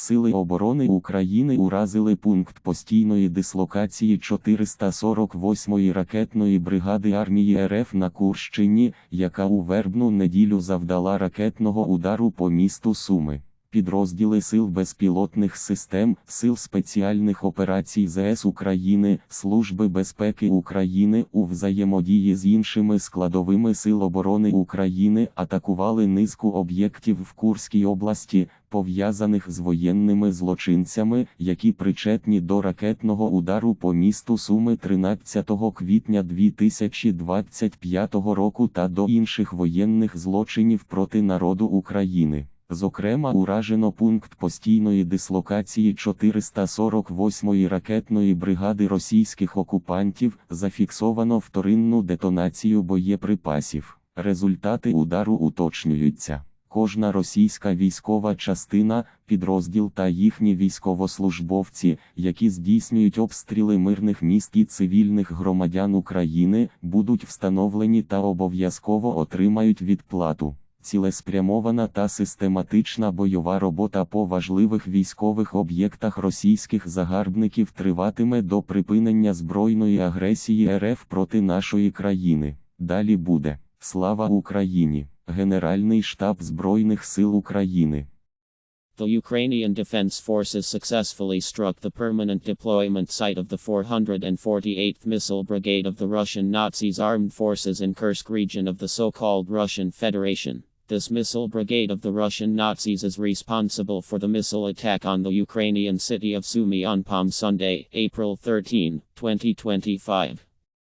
Сили оборони України уразили пункт постійної дислокації 448-ї ракетної бригади армії РФ на Курщині, яка у вербну неділю завдала ракетного удару по місту Суми. Підрозділи Сил безпілотних систем, Сил спеціальних операцій ЗС України, Служби безпеки України у взаємодії з іншими складовими Сил оборони України атакували низку об'єктів в Курській області, пов'язаних з воєнними злочинцями, які причетні до ракетного удару по місту Суми 13 квітня 2025 року та до інших воєнних злочинів проти народу України. Зокрема, уражено пункт постійної дислокації 448-ї ракетної бригади російських окупантів, зафіксовано вторинну детонацію боєприпасів. Результати удару уточнюються. Кожна російська військова частина, підрозділ та їхні військовослужбовці, які здійснюють обстріли мирних міст і цивільних громадян України, будуть встановлені та обов'язково отримають відплату. Цілеспрямована та систематична бойова робота по важливих військових об'єктах російських загарбників триватиме до припинення збройної агресії РФ проти нашої країни. Далі буде Слава Україні! Генеральний штаб Збройних сил України. The Ukrainian Defense Forces successfully struck the permanent deployment site of the 448th Missile Brigade of the Russian Nazis armed forces in Kursk region of the so-called Russian Federation. This missile brigade of the Russian Nazis is responsible for the missile attack on the Ukrainian city of Sumy on Palm Sunday, April 13, 2025.